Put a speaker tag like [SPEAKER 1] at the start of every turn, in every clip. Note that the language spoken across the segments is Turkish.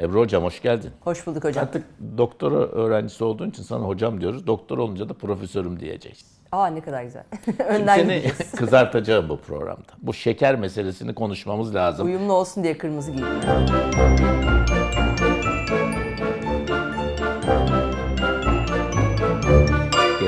[SPEAKER 1] Ebru Hocam hoş geldin.
[SPEAKER 2] Hoş bulduk hocam.
[SPEAKER 1] Artık doktora öğrencisi olduğun için sana hocam diyoruz. Doktor olunca da profesörüm diyeceksin.
[SPEAKER 2] Aa ne kadar güzel.
[SPEAKER 1] Şimdi
[SPEAKER 2] Önden
[SPEAKER 1] seni
[SPEAKER 2] gidiyoruz.
[SPEAKER 1] kızartacağım bu programda. Bu şeker meselesini konuşmamız lazım.
[SPEAKER 2] Uyumlu olsun diye kırmızı giydim.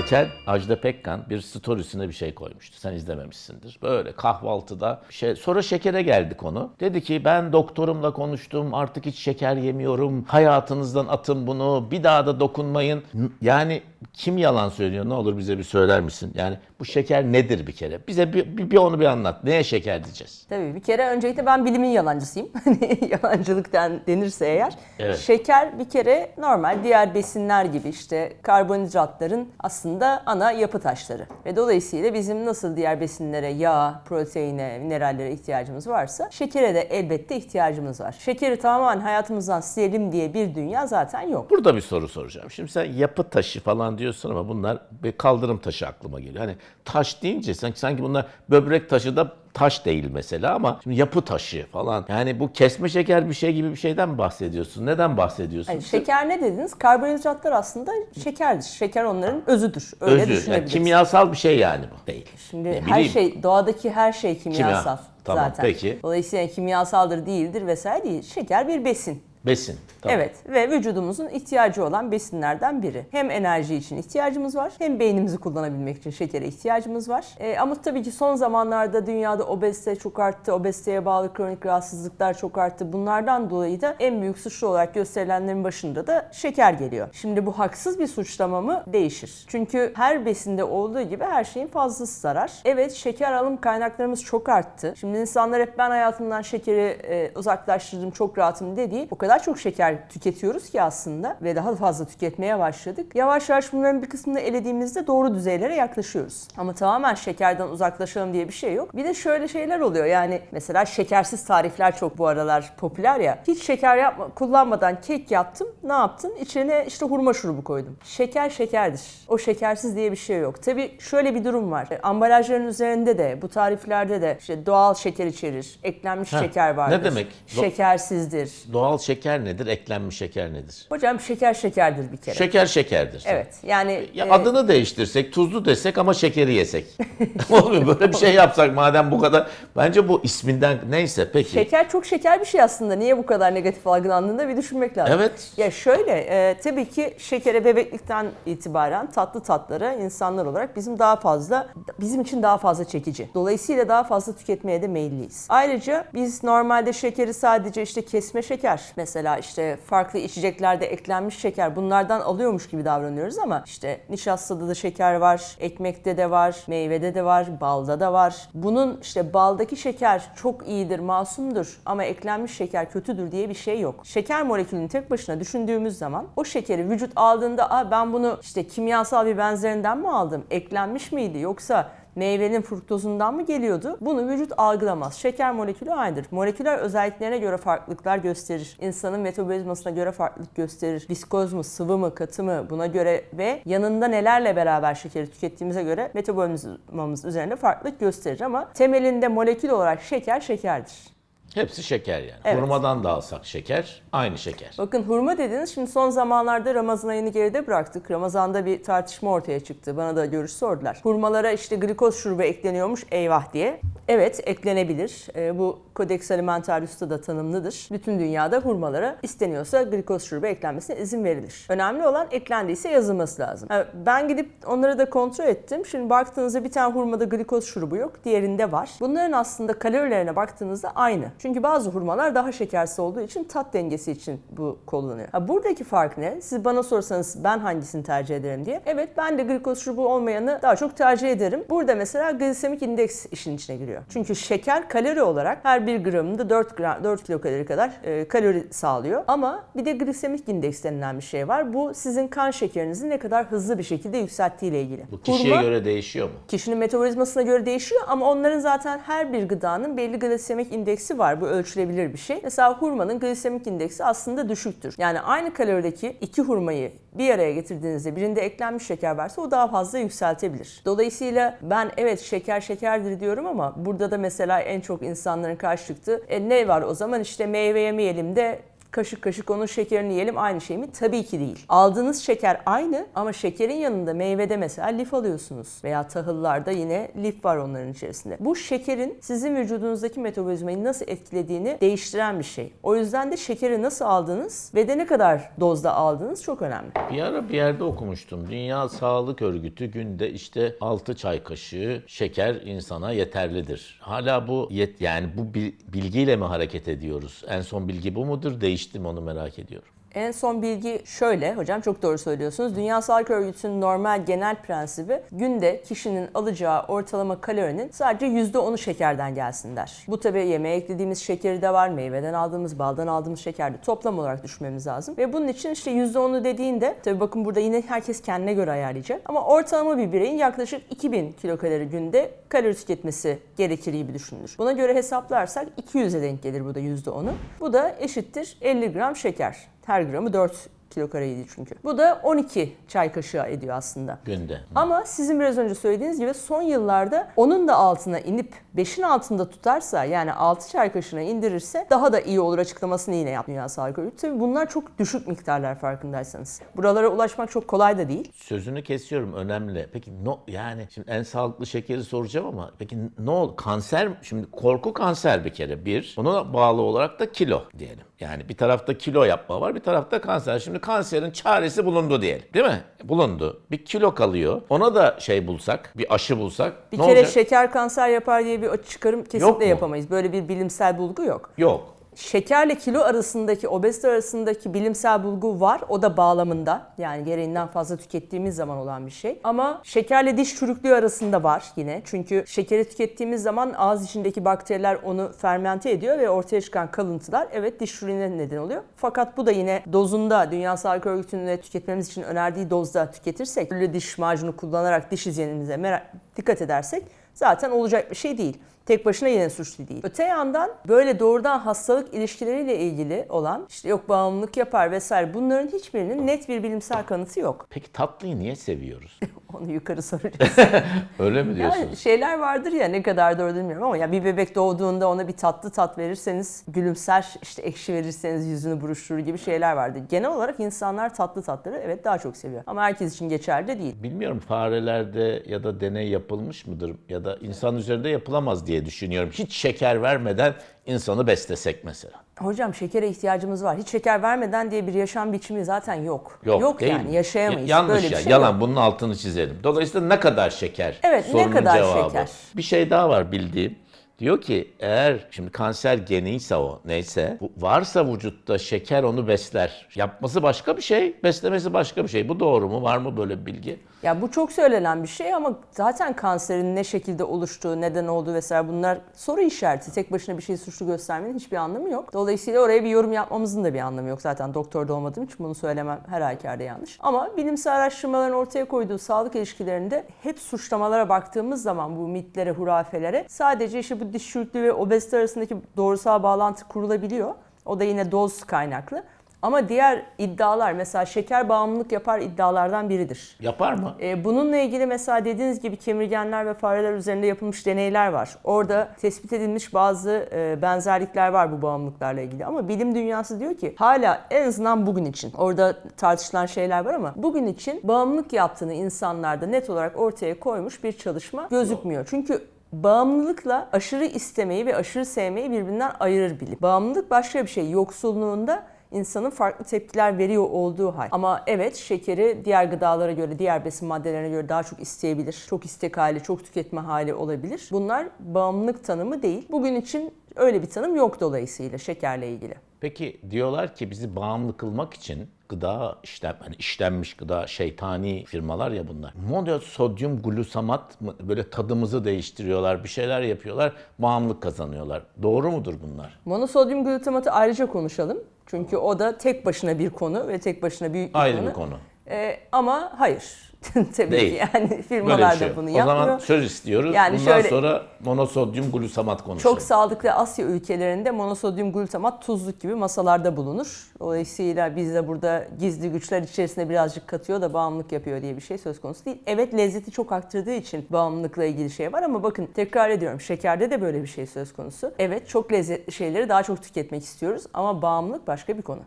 [SPEAKER 1] Geçen Ajda Pekkan bir storiesine bir şey koymuştu. Sen izlememişsindir. Böyle kahvaltıda şey. Sonra şekere geldi konu. Dedi ki ben doktorumla konuştum. Artık hiç şeker yemiyorum. Hayatınızdan atın bunu. Bir daha da dokunmayın. Yani kim yalan söylüyor? Ne olur bize bir söyler misin? Yani bu şeker nedir bir kere? Bize bir, bir, bir onu bir anlat. Neye şeker diyeceğiz?
[SPEAKER 2] Tabii bir kere öncelikle ben bilimin yalancısıyım. Hani Yalancılıktan denirse eğer.
[SPEAKER 1] Evet.
[SPEAKER 2] Şeker bir kere normal diğer besinler gibi işte karbonhidratların aslında ana yapı taşları. Ve dolayısıyla bizim nasıl diğer besinlere, yağ, proteine, minerallere ihtiyacımız varsa şekere de elbette ihtiyacımız var. Şekeri tamamen hayatımızdan silelim diye bir dünya zaten yok.
[SPEAKER 1] Burada bir soru soracağım. Şimdi sen yapı taşı falan diyorsun ama bunlar bir kaldırım taşı aklıma geliyor. Hani taş deyince sanki, sanki bunlar böbrek taşı da taş değil mesela ama şimdi yapı taşı falan. Yani bu kesme şeker bir şey gibi bir şeyden mi bahsediyorsun? Neden bahsediyorsun?
[SPEAKER 2] Yani şeker ne dediniz? Karbonhidratlar aslında şekerdir. Şeker onların özüdür. Öyle
[SPEAKER 1] Özü. Yani kimyasal bir şey yani bu. Değil.
[SPEAKER 2] Şimdi
[SPEAKER 1] Ne
[SPEAKER 2] her
[SPEAKER 1] bileyim.
[SPEAKER 2] şey doğadaki her şey kimyasal
[SPEAKER 1] Kimya. Tamam,
[SPEAKER 2] zaten.
[SPEAKER 1] peki.
[SPEAKER 2] Dolayısıyla kimyasaldır değildir vesaire değil. Şeker bir besin.
[SPEAKER 1] Besin. Tamam.
[SPEAKER 2] Evet ve vücudumuzun ihtiyacı olan besinlerden biri. Hem enerji için ihtiyacımız var hem beynimizi kullanabilmek için şekere ihtiyacımız var. Ee, ama tabii ki son zamanlarda dünyada obezite çok arttı. Obeziteye bağlı kronik rahatsızlıklar çok arttı. Bunlardan dolayı da en büyük suçlu olarak gösterilenlerin başında da şeker geliyor. Şimdi bu haksız bir suçlama mı? Değişir. Çünkü her besinde olduğu gibi her şeyin fazlası zarar. Evet şeker alım kaynaklarımız çok arttı. Şimdi insanlar hep ben hayatımdan şekeri e, uzaklaştırdım çok rahatım dediği o kadar çok şeker tüketiyoruz ki aslında ve daha fazla tüketmeye başladık. Yavaş yavaş bunların bir kısmını elediğimizde doğru düzeylere yaklaşıyoruz. Ama tamamen şekerden uzaklaşalım diye bir şey yok. Bir de şöyle şeyler oluyor yani mesela şekersiz tarifler çok bu aralar popüler ya. Hiç şeker yapma, kullanmadan kek yaptım. Ne yaptın? İçine işte hurma şurubu koydum. Şeker şekerdir. O şekersiz diye bir şey yok. Tabii şöyle bir durum var. E, Ambalajların üzerinde de bu tariflerde de işte doğal şeker içerir. Eklenmiş
[SPEAKER 1] Heh,
[SPEAKER 2] şeker vardır.
[SPEAKER 1] ne demek? Do-
[SPEAKER 2] Şekersizdir.
[SPEAKER 1] Doğal şeker nedir? Eklenmiş şeker nedir?
[SPEAKER 2] Hocam şeker şekerdir bir kere.
[SPEAKER 1] Şeker şekerdir.
[SPEAKER 2] Evet. Yani
[SPEAKER 1] Ya
[SPEAKER 2] e,
[SPEAKER 1] adını değiştirsek, tuzlu desek ama şekeri yesek. Olmuyor böyle bir şey yapsak madem bu kadar. Bence bu isminden neyse peki.
[SPEAKER 2] Şeker çok şeker bir şey aslında. Niye bu kadar negatif algılandığında bir düşünmek lazım.
[SPEAKER 1] Evet.
[SPEAKER 2] Ya şöyle, e, tabii ki şekere bebeklikten itibaren tatlı tatlara insanlar olarak bizim daha fazla, bizim için daha fazla çekici. Dolayısıyla daha fazla tüketmeye de meyilliyiz. Ayrıca biz normalde şekeri sadece işte kesme şeker, mesela işte farklı içeceklerde eklenmiş şeker bunlardan alıyormuş gibi davranıyoruz ama işte nişastada da şeker var, ekmekte de var, meyvede de var, balda da var. Bunun işte baldaki şeker çok iyidir, masumdur ama eklenmiş şeker kötüdür diye bir şey yok. Şeker molekülünü tek başına düşündüğümüz zaman o şekeri vücut aldığında Aa, ben bunu işte kimyasal bir benzerinden mi aldım? Eklenmiş miydi yoksa meyvenin fruktozundan mı geliyordu? Bunu vücut algılamaz. Şeker molekülü aynıdır. Moleküler özelliklerine göre farklılıklar gösterir. İnsanın metabolizmasına göre farklılık gösterir. Viskoz mu, sıvı mı, katı mı buna göre ve yanında nelerle beraber şekeri tükettiğimize göre metabolizmamız üzerinde farklılık gösterir ama temelinde molekül olarak şeker şekerdir.
[SPEAKER 1] Hepsi şeker yani.
[SPEAKER 2] Evet.
[SPEAKER 1] Hurmadan da alsak şeker, aynı şeker.
[SPEAKER 2] Bakın hurma dediniz. Şimdi son zamanlarda Ramazan ayını geride bıraktık. Ramazan'da bir tartışma ortaya çıktı. Bana da görüş sordular. Hurmalara işte glikoz şurubu ekleniyormuş eyvah diye. Evet eklenebilir. Ee, bu Codex Alimentarius'ta da tanımlıdır. Bütün dünyada hurmalara isteniyorsa glikoz şurubu eklenmesine izin verilir. Önemli olan eklendiyse yazılması lazım. Ha, Ben gidip onları da kontrol ettim. Şimdi baktığınızda bir tane hurmada glikoz şurubu yok. Diğerinde var. Bunların aslında kalorilerine baktığınızda aynı. Çünkü bazı hurmalar daha şekersiz olduğu için tat dengesi için bu kullanılıyor. Ha, buradaki fark ne? Siz bana sorsanız ben hangisini tercih ederim diye. Evet ben de glikoz şurubu olmayanı daha çok tercih ederim. Burada mesela glisemik indeks işin içine giriyor. Çünkü şeker kalori olarak her bir gramında 4 gram 4 kilokalori kadar e, kalori sağlıyor. Ama bir de glisemik indeks denilen bir şey var. Bu sizin kan şekerinizi ne kadar hızlı bir şekilde yükselttiği ile ilgili.
[SPEAKER 1] Bu kişiye
[SPEAKER 2] Hurma-
[SPEAKER 1] göre değişiyor mu?
[SPEAKER 2] Kişinin metabolizmasına göre değişiyor ama onların zaten her bir gıdanın belli glisemik indeksi var. Bu ölçülebilir bir şey. Mesela hurmanın glisemik indeksi aslında düşüktür. Yani aynı kalorideki iki hurmayı bir araya getirdiğinizde birinde eklenmiş şeker varsa o daha fazla yükseltebilir. Dolayısıyla ben evet şeker şekerdir diyorum ama burada da mesela en çok insanların karşı çıktığı e, ne var o zaman işte meyve yemeyelim de kaşık kaşık onun şekerini yiyelim aynı şey mi? Tabii ki değil. Aldığınız şeker aynı ama şekerin yanında meyvede mesela lif alıyorsunuz. Veya tahıllarda yine lif var onların içerisinde. Bu şekerin sizin vücudunuzdaki metabolizmayı nasıl etkilediğini değiştiren bir şey. O yüzden de şekeri nasıl aldığınız ve de ne kadar dozda aldığınız çok önemli.
[SPEAKER 1] Bir ara bir yerde okumuştum. Dünya Sağlık Örgütü günde işte 6 çay kaşığı şeker insana yeterlidir. Hala bu yet yani bu bil- bilgiyle mi hareket ediyoruz? En son bilgi bu mudur? Değişti mi onu merak ediyorum.
[SPEAKER 2] En son bilgi şöyle, hocam çok doğru söylüyorsunuz. Dünya Sağlık Örgütü'nün normal genel prensibi günde kişinin alacağı ortalama kalorinin sadece %10'u şekerden gelsin der. Bu tabii yemeğe eklediğimiz şekeri de var, meyveden aldığımız, baldan aldığımız şeker de toplam olarak düşmemiz lazım. Ve bunun için işte %10'u dediğinde, tabii bakın burada yine herkes kendine göre ayarlayacak. Ama ortalama bir bireyin yaklaşık 2000 kilokalori günde kalori tüketmesi gerekir gibi düşünülür. Buna göre hesaplarsak 200'e denk gelir bu da %10'u. Bu da eşittir 50 gram şeker. Her gramı 4 kilokaloriydi çünkü. Bu da 12 çay kaşığı ediyor aslında.
[SPEAKER 1] Günde.
[SPEAKER 2] Ama sizin biraz önce söylediğiniz gibi son yıllarda onun da altına inip 5'in altında tutarsa yani 6 çay kaşığına indirirse daha da iyi olur açıklamasını yine yaptı Dünya Sağlık Örgütü. Tabii bunlar çok düşük miktarlar farkındaysanız. Buralara ulaşmak çok kolay da değil.
[SPEAKER 1] Sözünü kesiyorum önemli. Peki no yani şimdi en sağlıklı şekeri soracağım ama peki ne ol kanser şimdi korku kanser bir kere bir. Ona bağlı olarak da kilo diyelim. Yani bir tarafta kilo yapma var bir tarafta kanser. Şimdi kanserin çaresi bulundu diyelim. Değil mi? Bulundu. Bir kilo kalıyor. Ona da şey bulsak, bir aşı bulsak
[SPEAKER 2] Bir
[SPEAKER 1] ne
[SPEAKER 2] kere
[SPEAKER 1] olacak?
[SPEAKER 2] şeker kanser yapar diye bir çıkarım
[SPEAKER 1] Yok
[SPEAKER 2] kesinlikle yapamayız. Böyle bir bilimsel bulgu yok.
[SPEAKER 1] Yok.
[SPEAKER 2] Şekerle kilo arasındaki, obezite arasındaki bilimsel bulgu var. O da bağlamında. Yani gereğinden fazla tükettiğimiz zaman olan bir şey. Ama şekerle diş çürüklüğü arasında var yine. Çünkü şekeri tükettiğimiz zaman ağız içindeki bakteriler onu fermente ediyor ve ortaya çıkan kalıntılar evet diş çürüğüne neden oluyor. Fakat bu da yine dozunda Dünya Sağlık Örgütü'nün tüketmemiz için önerdiği dozda tüketirsek, diş macunu kullanarak diş hijyenimize dikkat edersek zaten olacak bir şey değil. Tek başına yine suçlu değil. Öte yandan böyle doğrudan hastalık ilişkileriyle ilgili olan işte yok bağımlılık yapar vesaire bunların hiçbirinin net bir bilimsel kanıtı yok.
[SPEAKER 1] Peki tatlıyı niye seviyoruz?
[SPEAKER 2] Onu yukarı soracağız.
[SPEAKER 1] Öyle mi diyorsunuz?
[SPEAKER 2] Yani şeyler vardır ya ne kadar doğru bilmiyorum ama ya bir bebek doğduğunda ona bir tatlı tat verirseniz gülümser işte ekşi verirseniz yüzünü buruşturur gibi şeyler vardır. Genel olarak insanlar tatlı tatları evet daha çok seviyor. Ama herkes için geçerli de değil.
[SPEAKER 1] Bilmiyorum farelerde ya da deney yapılmış mıdır ya da insan üzerinde yapılamaz diye düşünüyorum. Hiç şeker vermeden insanı beslesek mesela.
[SPEAKER 2] Hocam şekere ihtiyacımız var. Hiç şeker vermeden diye bir yaşam biçimi zaten yok.
[SPEAKER 1] Yok, değil
[SPEAKER 2] yani
[SPEAKER 1] mi?
[SPEAKER 2] yaşayamayız.
[SPEAKER 1] Ya- yanlış
[SPEAKER 2] Böyle bir
[SPEAKER 1] ya.
[SPEAKER 2] şey
[SPEAKER 1] Yalan
[SPEAKER 2] yok.
[SPEAKER 1] bunun altını çizelim. Dolayısıyla ne kadar şeker?
[SPEAKER 2] Evet, ne kadar
[SPEAKER 1] cevabı.
[SPEAKER 2] şeker?
[SPEAKER 1] Bir şey daha var bildiğim. Diyor ki eğer şimdi kanser geniyse o neyse varsa vücutta şeker onu besler. Yapması başka bir şey, beslemesi başka bir şey. Bu doğru mu? Var mı böyle bir bilgi?
[SPEAKER 2] Ya bu çok söylenen bir şey ama zaten kanserin ne şekilde oluştuğu, neden olduğu vesaire bunlar soru işareti. Tek başına bir şeyi suçlu göstermenin hiçbir anlamı yok. Dolayısıyla oraya bir yorum yapmamızın da bir anlamı yok. Zaten doktor da olmadığım için bunu söylemem her halükarda yanlış. Ama bilimsel araştırmaların ortaya koyduğu sağlık ilişkilerinde hep suçlamalara baktığımız zaman bu mitlere, hurafelere sadece işte bu diş çürüklüğü ve obezite arasındaki doğrusal bağlantı kurulabiliyor. O da yine doz kaynaklı. Ama diğer iddialar mesela şeker bağımlılık yapar iddialardan biridir.
[SPEAKER 1] Yapar mı?
[SPEAKER 2] E, bununla ilgili mesela dediğiniz gibi kemirgenler ve fareler üzerinde yapılmış deneyler var. Orada tespit edilmiş bazı e, benzerlikler var bu bağımlılıklarla ilgili. Ama bilim dünyası diyor ki hala en azından bugün için orada tartışılan şeyler var ama bugün için bağımlılık yaptığını insanlarda net olarak ortaya koymuş bir çalışma gözükmüyor. Çünkü Bağımlılıkla aşırı istemeyi ve aşırı sevmeyi birbirinden ayırır bilim. Bağımlılık başka bir şey. Yoksulluğunda insanın farklı tepkiler veriyor olduğu hal. Ama evet şekeri diğer gıdalara göre, diğer besin maddelerine göre daha çok isteyebilir. Çok istek hali, çok tüketme hali olabilir. Bunlar bağımlılık tanımı değil. Bugün için öyle bir tanım yok dolayısıyla şekerle ilgili.
[SPEAKER 1] Peki diyorlar ki bizi bağımlı kılmak için gıda işlem hani işlenmiş gıda şeytani firmalar ya bunlar. Monosodyum glusamat mı böyle tadımızı değiştiriyorlar, bir şeyler yapıyorlar, bağımlılık kazanıyorlar. Doğru mudur bunlar?
[SPEAKER 2] Monosodyum glutamatı ayrıca konuşalım. Çünkü o da tek başına bir konu ve tek başına büyük bir
[SPEAKER 1] Ayrı
[SPEAKER 2] konu.
[SPEAKER 1] bir konu.
[SPEAKER 2] Ee, ama hayır. Tabii
[SPEAKER 1] Değil.
[SPEAKER 2] ki yani firmalar
[SPEAKER 1] şey
[SPEAKER 2] da bunu
[SPEAKER 1] O
[SPEAKER 2] yapmıyor.
[SPEAKER 1] zaman söz istiyoruz.
[SPEAKER 2] Yani
[SPEAKER 1] Bundan
[SPEAKER 2] şöyle-
[SPEAKER 1] sonra monosodyum glutamat konuşalım.
[SPEAKER 2] Çok sağlıklı Asya ülkelerinde monosodyum glutamat tuzluk gibi masalarda bulunur. Dolayısıyla biz de burada gizli güçler içerisinde birazcık katıyor da bağımlılık yapıyor diye bir şey söz konusu değil. Evet lezzeti çok arttırdığı için bağımlılıkla ilgili şey var ama bakın tekrar ediyorum şekerde de böyle bir şey söz konusu. Evet çok lezzetli şeyleri daha çok tüketmek istiyoruz ama bağımlılık başka bir konu.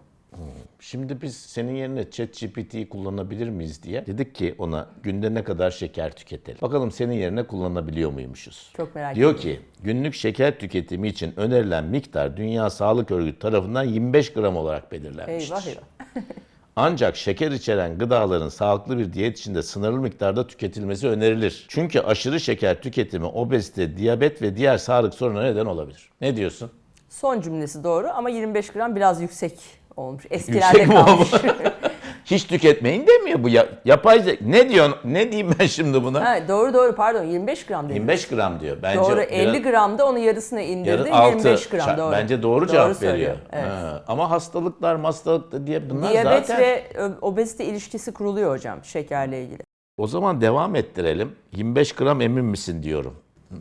[SPEAKER 1] Şimdi biz senin yerine ChatGPT'yi kullanabilir miyiz diye dedik ki ona günde ne kadar şeker tüketelim. Bakalım senin yerine kullanabiliyor muymuşuz?
[SPEAKER 2] Çok merak
[SPEAKER 1] Diyor ki günlük şeker tüketimi için önerilen miktar Dünya Sağlık Örgütü tarafından 25 gram olarak belirlenmiştir.
[SPEAKER 2] Eyvah eyvah.
[SPEAKER 1] Ancak şeker içeren gıdaların sağlıklı bir diyet içinde sınırlı miktarda tüketilmesi önerilir. Çünkü aşırı şeker tüketimi obezite, diyabet ve diğer sağlık sorunlarına neden olabilir. Ne diyorsun?
[SPEAKER 2] Son cümlesi doğru ama 25 gram biraz yüksek olmuş. Eskilerde
[SPEAKER 1] Yüksek
[SPEAKER 2] kalmış.
[SPEAKER 1] Hiç tüketmeyin demiyor bu ya, yapay ze- Ne diyorsun? Ne diyeyim ben şimdi buna?
[SPEAKER 2] ha, doğru doğru pardon 25 gram dedim.
[SPEAKER 1] 25 gram diyor. Bence
[SPEAKER 2] Doğru
[SPEAKER 1] biraz-
[SPEAKER 2] 50 gramda onu yarısına indirdi.
[SPEAKER 1] yarı altı.
[SPEAKER 2] 25 gram
[SPEAKER 1] Şa-
[SPEAKER 2] doğru.
[SPEAKER 1] Bence doğru, cevap
[SPEAKER 2] söylüyor,
[SPEAKER 1] veriyor.
[SPEAKER 2] Evet.
[SPEAKER 1] Ha, Ama hastalıklar, hastalık diye bunlar
[SPEAKER 2] Diyabet
[SPEAKER 1] zaten...
[SPEAKER 2] ve ö- obezite ilişkisi kuruluyor hocam şekerle ilgili.
[SPEAKER 1] O zaman devam ettirelim. 25 gram emin misin diyorum.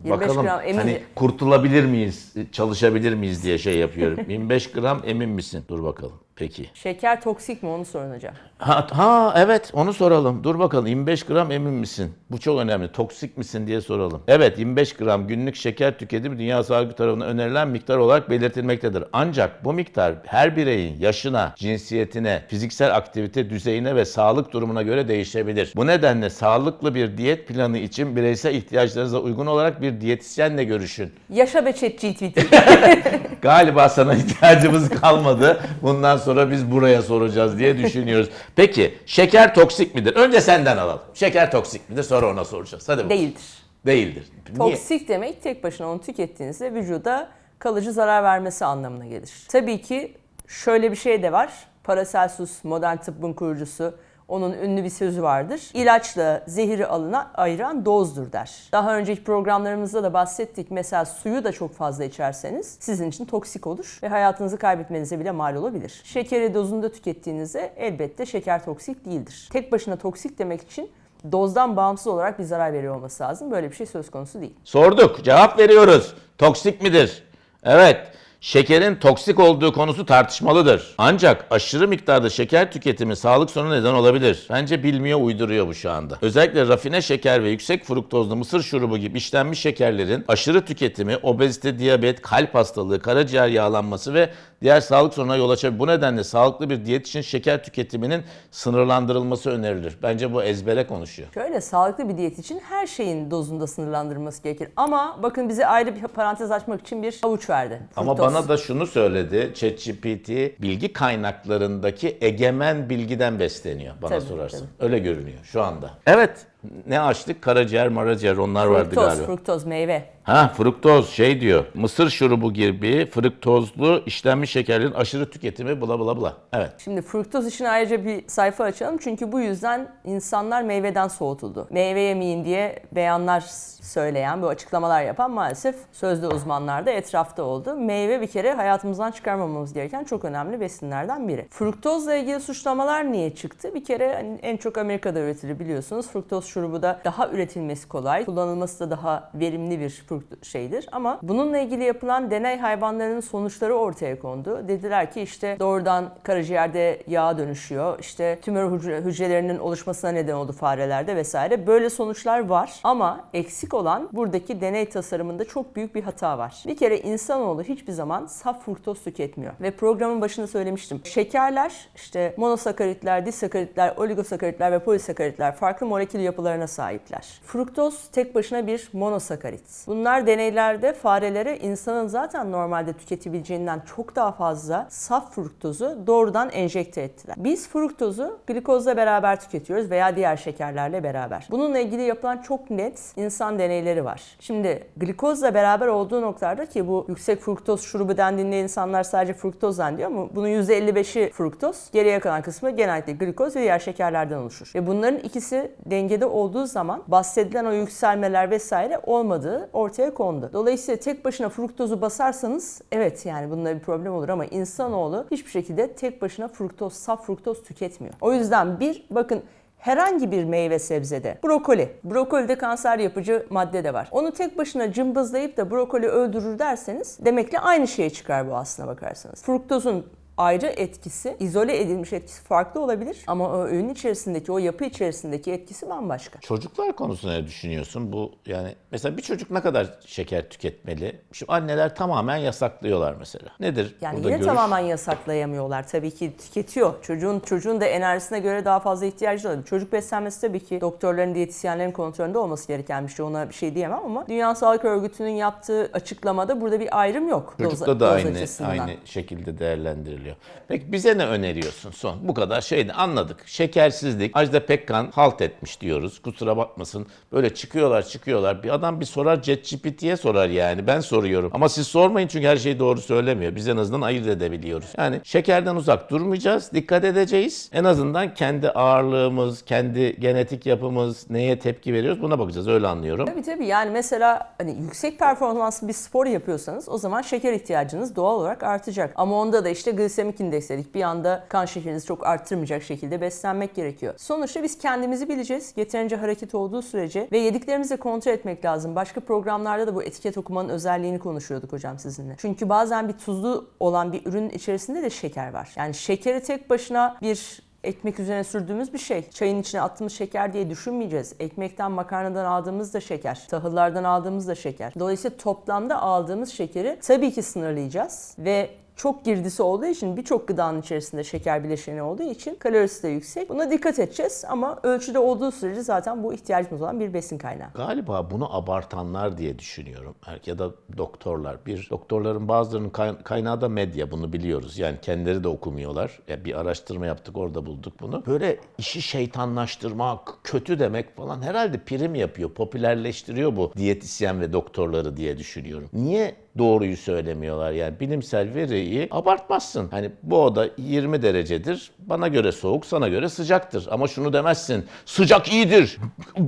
[SPEAKER 2] 25
[SPEAKER 1] Bakalım
[SPEAKER 2] gram eminim.
[SPEAKER 1] hani kurtulabilir miyiz, çalışabilir miyiz diye şey yapıyorum. 25 gram emin misin? Dur bakalım. Peki.
[SPEAKER 2] Şeker toksik mi onu hocam.
[SPEAKER 1] Ha, ha evet onu soralım. Dur bakalım 25 gram emin misin? Bu çok önemli. Toksik misin diye soralım. Evet 25 gram günlük şeker tüketimi Dünya Sağlık tarafından önerilen miktar olarak belirtilmektedir. Ancak bu miktar her bireyin yaşına, cinsiyetine, fiziksel aktivite düzeyine ve sağlık durumuna göre değişebilir. Bu nedenle sağlıklı bir diyet planı için bireysel ihtiyaçlarınıza uygun olarak bir diyetisyenle görüşün.
[SPEAKER 2] Yaşa be ChatGPT.
[SPEAKER 1] Galiba sana ihtiyacımız kalmadı. Bundan sonra biz buraya soracağız diye düşünüyoruz. Peki şeker toksik midir? Önce senden alalım. Şeker toksik midir? Sonra ona soracağız. Hadi bakalım.
[SPEAKER 2] Değildir.
[SPEAKER 1] Değildir. Niye?
[SPEAKER 2] Toksik demek tek başına onu tükettiğinizde vücuda kalıcı zarar vermesi anlamına gelir. Tabii ki şöyle bir şey de var. Paracelsus modern tıbbın kurucusu onun ünlü bir sözü vardır. İlaçla zehiri alına ayıran dozdur der. Daha önceki programlarımızda da bahsettik. Mesela suyu da çok fazla içerseniz sizin için toksik olur ve hayatınızı kaybetmenize bile mal olabilir. Şekeri dozunda tükettiğinizde elbette şeker toksik değildir. Tek başına toksik demek için dozdan bağımsız olarak bir zarar veriyor olması lazım. Böyle bir şey söz konusu değil.
[SPEAKER 1] Sorduk. Cevap veriyoruz. Toksik midir? Evet. Şekerin toksik olduğu konusu tartışmalıdır. Ancak aşırı miktarda şeker tüketimi sağlık sorunu neden olabilir. Bence bilmiyor, uyduruyor bu şu anda. Özellikle rafine şeker ve yüksek fruktozlu mısır şurubu gibi işlenmiş şekerlerin aşırı tüketimi obezite, diyabet, kalp hastalığı, karaciğer yağlanması ve diğer sağlık sorununa yol açabilir. Bu nedenle sağlıklı bir diyet için şeker tüketiminin sınırlandırılması önerilir. Bence bu ezbere konuşuyor.
[SPEAKER 2] Şöyle sağlıklı bir diyet için her şeyin dozunda sınırlandırılması gerekir. Ama bakın bize ayrı bir parantez açmak için bir avuç verdi.
[SPEAKER 1] Ama bana da şunu söyledi. ChatGPT bilgi kaynaklarındaki egemen bilgiden besleniyor bana
[SPEAKER 2] Tabii,
[SPEAKER 1] sorarsan. Öyle görünüyor şu anda. Evet. Ne açtık? Karaciğer, maraciğer onlar vardı
[SPEAKER 2] fruktoz,
[SPEAKER 1] galiba.
[SPEAKER 2] fruktoz meyve.
[SPEAKER 1] Ha fruktoz şey diyor. Mısır şurubu gibi fruktozlu işlenmiş şekerlerin aşırı tüketimi bla bla bla. Evet.
[SPEAKER 2] Şimdi fruktoz için ayrıca bir sayfa açalım. Çünkü bu yüzden insanlar meyveden soğutuldu. Meyve yemeyin diye beyanlar söyleyen, bu açıklamalar yapan maalesef sözde uzmanlar da etrafta oldu. Meyve bir kere hayatımızdan çıkarmamamız gereken çok önemli besinlerden biri. Fruktozla ilgili suçlamalar niye çıktı? Bir kere hani en çok Amerika'da üretilir biliyorsunuz. Fruktoz şurubu da daha üretilmesi kolay, kullanılması da daha verimli bir şeydir. Ama bununla ilgili yapılan deney hayvanlarının sonuçları ortaya kondu. Dediler ki işte doğrudan karaciğerde yağ dönüşüyor. İşte tümör hücre- hücrelerinin oluşmasına neden oldu farelerde vesaire. Böyle sonuçlar var. Ama eksik olan buradaki deney tasarımında çok büyük bir hata var. Bir kere insanoğlu hiçbir zaman saf fruktoz tüketmiyor. Ve programın başında söylemiştim. Şekerler işte monosakaritler, disakaritler, oligosakaritler ve polisakaritler farklı molekül yapılarına sahipler. Fruktoz tek başına bir monosakarit. Bunlar deneylerde farelere insanın zaten normalde tüketebileceğinden çok daha fazla saf fruktozu doğrudan enjekte ettiler. Biz fruktozu glikozla beraber tüketiyoruz veya diğer şekerlerle beraber. Bununla ilgili yapılan çok net insan deneyleri var. Şimdi glikozla beraber olduğu noktalarda ki bu yüksek fruktoz şurubu dendiğinde insanlar sadece fruktoz zannediyor ama bunun %55'i fruktoz. Geriye kalan kısmı genellikle glikoz ve diğer şekerlerden oluşur. Ve bunların ikisi dengede olduğu zaman bahsedilen o yükselmeler vesaire olmadığı ortaya kondu. Dolayısıyla tek başına fruktozu basarsanız evet yani bunda bir problem olur ama insanoğlu hiçbir şekilde tek başına fruktoz, saf fruktoz tüketmiyor. O yüzden bir bakın herhangi bir meyve sebzede brokoli, brokolide kanser yapıcı madde de var. Onu tek başına cımbızlayıp da brokoli öldürür derseniz demek ki aynı şeye çıkar bu aslına bakarsanız. Fruktozun ayrı etkisi, izole edilmiş etkisi farklı olabilir ama o öğün içerisindeki, o yapı içerisindeki etkisi bambaşka.
[SPEAKER 1] Çocuklar konusunda ne düşünüyorsun? Bu yani mesela bir çocuk ne kadar şeker tüketmeli? Şimdi anneler tamamen yasaklıyorlar mesela. Nedir
[SPEAKER 2] Yani
[SPEAKER 1] burada
[SPEAKER 2] yine
[SPEAKER 1] görüş?
[SPEAKER 2] tamamen yasaklayamıyorlar. Tabii ki tüketiyor. Çocuğun çocuğun da enerjisine göre daha fazla ihtiyacı var. Çocuk beslenmesi tabii ki doktorların, diyetisyenlerin kontrolünde olması gereken bir şey. Ona bir şey diyemem ama Dünya Sağlık Örgütü'nün yaptığı açıklamada burada bir ayrım yok.
[SPEAKER 1] Çocukta
[SPEAKER 2] doz-
[SPEAKER 1] da
[SPEAKER 2] doz
[SPEAKER 1] aynı
[SPEAKER 2] açısından.
[SPEAKER 1] aynı şekilde değerlendiriliyor. Peki bize ne öneriyorsun son? Bu kadar şeydi anladık. Şekersizlik, Ajda Pekkan halt etmiş diyoruz. Kusura bakmasın. Böyle çıkıyorlar çıkıyorlar. Bir adam bir sorar ChatGPT'ye sorar yani. Ben soruyorum. Ama siz sormayın çünkü her şeyi doğru söylemiyor. Biz en azından ayırt edebiliyoruz. Yani şekerden uzak durmayacağız. Dikkat edeceğiz. En azından kendi ağırlığımız, kendi genetik yapımız, neye tepki veriyoruz buna bakacağız. Öyle anlıyorum.
[SPEAKER 2] Tabii tabii yani mesela hani yüksek performanslı bir spor yapıyorsanız o zaman şeker ihtiyacınız doğal olarak artacak. Ama onda da işte glisemik indeks dedik. Bir anda kan şekerinizi çok arttırmayacak şekilde beslenmek gerekiyor. Sonuçta biz kendimizi bileceğiz. Yeterince hareket olduğu sürece ve yediklerimizi kontrol etmek lazım. Başka programlarda da bu etiket okumanın özelliğini konuşuyorduk hocam sizinle. Çünkü bazen bir tuzlu olan bir ürün içerisinde de şeker var. Yani şekeri tek başına bir ekmek üzerine sürdüğümüz bir şey. Çayın içine attığımız şeker diye düşünmeyeceğiz. Ekmekten, makarnadan aldığımız da şeker. Tahıllardan aldığımız da şeker. Dolayısıyla toplamda aldığımız şekeri tabii ki sınırlayacağız ve çok girdisi olduğu için birçok gıdanın içerisinde şeker bileşeni olduğu için kalorisi de yüksek. Buna dikkat edeceğiz ama ölçüde olduğu sürece zaten bu ihtiyacımız olan bir besin kaynağı.
[SPEAKER 1] Galiba bunu abartanlar diye düşünüyorum. Er- Ya da doktorlar. Bir doktorların bazılarının kay- kaynağı da medya bunu biliyoruz. Yani kendileri de okumuyorlar. Ya bir araştırma yaptık orada bulduk bunu. Böyle işi şeytanlaştırmak, kötü demek falan herhalde prim yapıyor, popülerleştiriyor bu diyetisyen ve doktorları diye düşünüyorum. Niye doğruyu söylemiyorlar? Yani bilimsel veriyi abartmazsın. Hani bu oda 20 derecedir. Bana göre soğuk, sana göre sıcaktır. Ama şunu demezsin. Sıcak iyidir.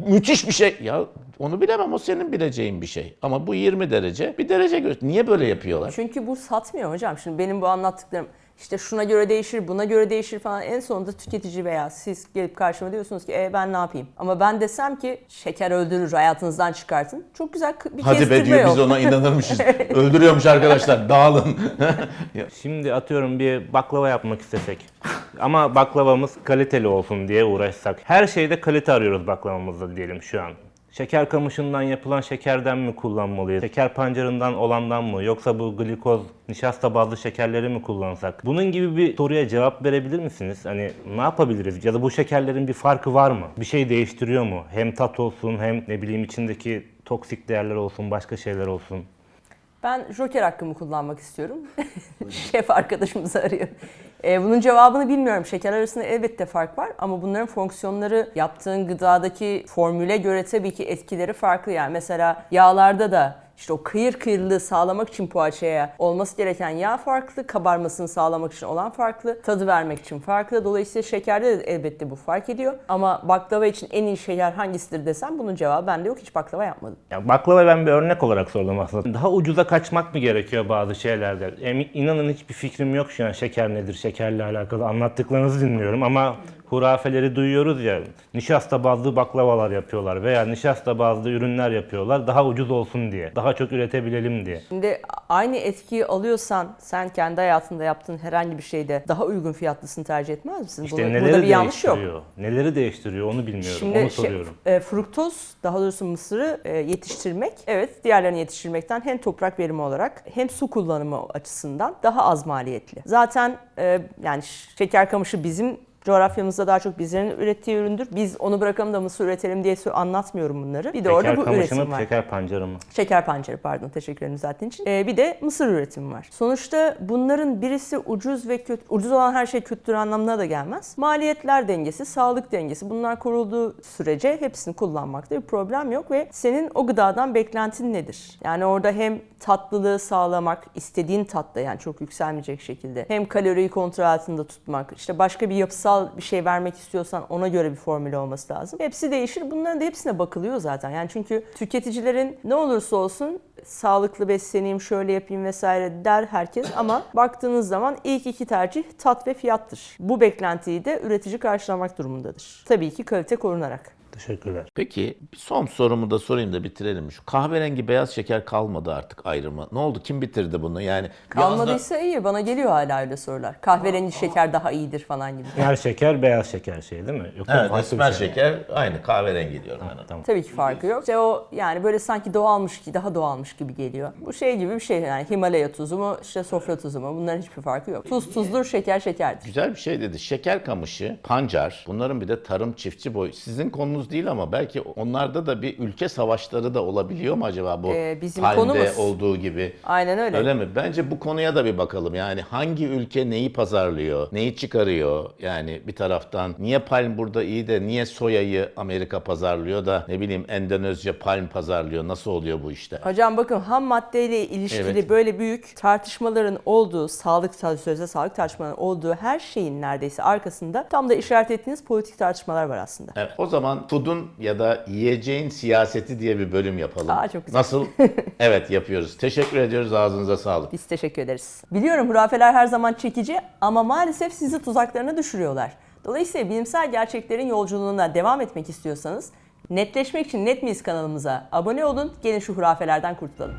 [SPEAKER 1] Müthiş bir şey. Ya onu bilemem. O senin bileceğin bir şey. Ama bu 20 derece bir derece gö- Niye böyle yapıyorlar?
[SPEAKER 2] Çünkü bu satmıyor hocam. Şimdi benim bu anlattıklarım işte şuna göre değişir, buna göre değişir falan. En sonunda tüketici veya siz gelip karşıma diyorsunuz ki e, ben ne yapayım? Ama ben desem ki şeker öldürür, hayatınızdan çıkartın. Çok güzel bir
[SPEAKER 1] Hadi be
[SPEAKER 2] kestirme
[SPEAKER 1] diyor
[SPEAKER 2] yok.
[SPEAKER 1] biz ona inanırmışız. Öldürüyormuş arkadaşlar. Dağılın.
[SPEAKER 3] Şimdi atıyorum bir baklava yapmak istesek. Ama baklavamız kaliteli olsun diye uğraşsak. Her şeyde kalite arıyoruz baklavamızda diyelim şu an. Şeker kamışından yapılan şekerden mi kullanmalıyız? Şeker pancarından olandan mı? Yoksa bu glikoz, nişasta bazlı şekerleri mi kullansak? Bunun gibi bir soruya cevap verebilir misiniz? Hani ne yapabiliriz? Ya da bu şekerlerin bir farkı var mı? Bir şey değiştiriyor mu? Hem tat olsun hem ne bileyim içindeki toksik değerler olsun, başka şeyler olsun.
[SPEAKER 2] Ben Joker hakkımı kullanmak istiyorum. Şef arkadaşımızı arıyor. Ee, bunun cevabını bilmiyorum. Şeker arasında elbette fark var ama bunların fonksiyonları yaptığın gıdadaki formüle göre tabii ki etkileri farklı. Yani mesela yağlarda da işte o kıyır kıyırlığı sağlamak için poğaçaya olması gereken yağ farklı, kabarmasını sağlamak için olan farklı, tadı vermek için farklı. Dolayısıyla şekerde de elbette bu fark ediyor. Ama baklava için en iyi şeker hangisidir desem bunun cevabı bende yok. Hiç baklava yapmadım.
[SPEAKER 3] Ya baklava ben bir örnek olarak sordum aslında. Daha ucuza kaçmak mı gerekiyor bazı şeylerde? Emin, inanın hiçbir fikrim yok şu an şeker nedir, şekerle alakalı anlattıklarınızı dinliyorum ama hurafeleri duyuyoruz ya. Nişasta bazlı baklavalar yapıyorlar veya nişasta bazlı ürünler yapıyorlar daha ucuz olsun diye. Daha çok üretebilelim diye.
[SPEAKER 2] Şimdi aynı etkiyi alıyorsan sen kendi hayatında yaptığın herhangi bir şeyde daha uygun fiyatlısını tercih etmez misin?
[SPEAKER 3] İşte
[SPEAKER 2] Bunu-
[SPEAKER 3] neleri
[SPEAKER 2] burada bir yanlış yok.
[SPEAKER 3] Neleri değiştiriyor onu bilmiyorum.
[SPEAKER 2] Şimdi
[SPEAKER 3] onu
[SPEAKER 2] şey,
[SPEAKER 3] soruyorum.
[SPEAKER 2] e, fruktoz daha doğrusu mısırı e, yetiştirmek evet diğerlerini yetiştirmekten hem toprak verimi olarak hem su kullanımı açısından daha az maliyetli. Zaten e, yani şeker kamışı bizim coğrafyamızda daha çok bizlerin ürettiği üründür. Biz onu bırakalım da mısır üretelim diye anlatmıyorum bunları. Bir de orada
[SPEAKER 3] Şeker
[SPEAKER 2] bu
[SPEAKER 3] kamışı
[SPEAKER 2] üretim
[SPEAKER 3] mı,
[SPEAKER 2] var.
[SPEAKER 3] şeker pancarı mı?
[SPEAKER 2] Şeker pancarı pardon teşekkür ederim zaten için. Ee, bir de mısır üretimi var. Sonuçta bunların birisi ucuz ve kötü, ucuz olan her şey kötüdür anlamına da gelmez. Maliyetler dengesi, sağlık dengesi bunlar kurulduğu sürece hepsini kullanmakta bir problem yok ve senin o gıdadan beklentin nedir? Yani orada hem tatlılığı sağlamak, istediğin tatta yani çok yükselmeyecek şekilde hem kaloriyi kontrol altında tutmak, işte başka bir yapısal bir şey vermek istiyorsan ona göre bir formül olması lazım. Hepsi değişir. Bunların da hepsine bakılıyor zaten. Yani çünkü tüketicilerin ne olursa olsun sağlıklı besleneyim, şöyle yapayım vesaire der herkes ama baktığınız zaman ilk iki tercih tat ve fiyattır. Bu beklentiyi de üretici karşılamak durumundadır. Tabii ki kalite korunarak.
[SPEAKER 3] Teşekkürler.
[SPEAKER 1] Peki bir son sorumu da sorayım da bitirelim. Şu kahverengi beyaz şeker kalmadı artık ayrımı. Ne oldu? Kim bitirdi bunu? Yani
[SPEAKER 2] Kalmadıysa iyi. Bana geliyor hala öyle sorular. Kahverengi şeker daha iyidir falan gibi.
[SPEAKER 3] Her şeker beyaz şeker şey değil mi? Yok,
[SPEAKER 1] Evet, esmer
[SPEAKER 3] şey.
[SPEAKER 1] şeker aynı kahverengi diyorum ben ona.
[SPEAKER 3] Tamam.
[SPEAKER 2] Tabii ki farkı yok. İşte o yani böyle sanki doğalmış ki daha doğalmış gibi geliyor. Bu şey gibi bir şey yani Himalaya tuzu mu işte sofra tuzu mu bunların hiçbir farkı yok. Tuz tuzdur şeker şekerdir.
[SPEAKER 1] Güzel bir şey dedi. Şeker kamışı, pancar, bunların bir de tarım çiftçi boy. Sizin konunuz değil ama belki onlarda da bir ülke savaşları da olabiliyor mu acaba bu
[SPEAKER 2] Ee, bizim konumuz.
[SPEAKER 1] olduğu gibi?
[SPEAKER 2] Aynen öyle.
[SPEAKER 1] Öyle mi? Bence bu konuya da bir bakalım. Yani hangi ülke neyi pazarlıyor, neyi çıkarıyor? Yani bir taraftan niye palm burada iyi de niye soyayı Amerika pazarlıyor da ne bileyim Endonezya palm pazarlıyor? Nasıl oluyor bu işte?
[SPEAKER 2] Hocam bakın ham maddeyle ilişkili
[SPEAKER 1] Evet.
[SPEAKER 2] böyle büyük tartışmaların olduğu, sağlık sözde sağlık tartışmaların olduğu her şeyin neredeyse arkasında tam da işaret ettiğiniz politik tartışmalar var aslında.
[SPEAKER 1] Evet, o zaman food'un ya da yiyeceğin siyaseti diye bir bölüm yapalım.
[SPEAKER 2] Aa, çok güzel.
[SPEAKER 1] Nasıl? evet yapıyoruz. Teşekkür ediyoruz. Ağzınıza sağlık.
[SPEAKER 2] Biz teşekkür ederiz. Biliyorum hurafeler her zaman çekici ama maalesef sizi tuzaklarına düşürüyorlar. Dolayısıyla bilimsel gerçeklerin yolculuğuna devam etmek istiyorsanız netleşmek için Net Miyiz kanalımıza abone olun. Gelin şu hurafelerden kurtulalım.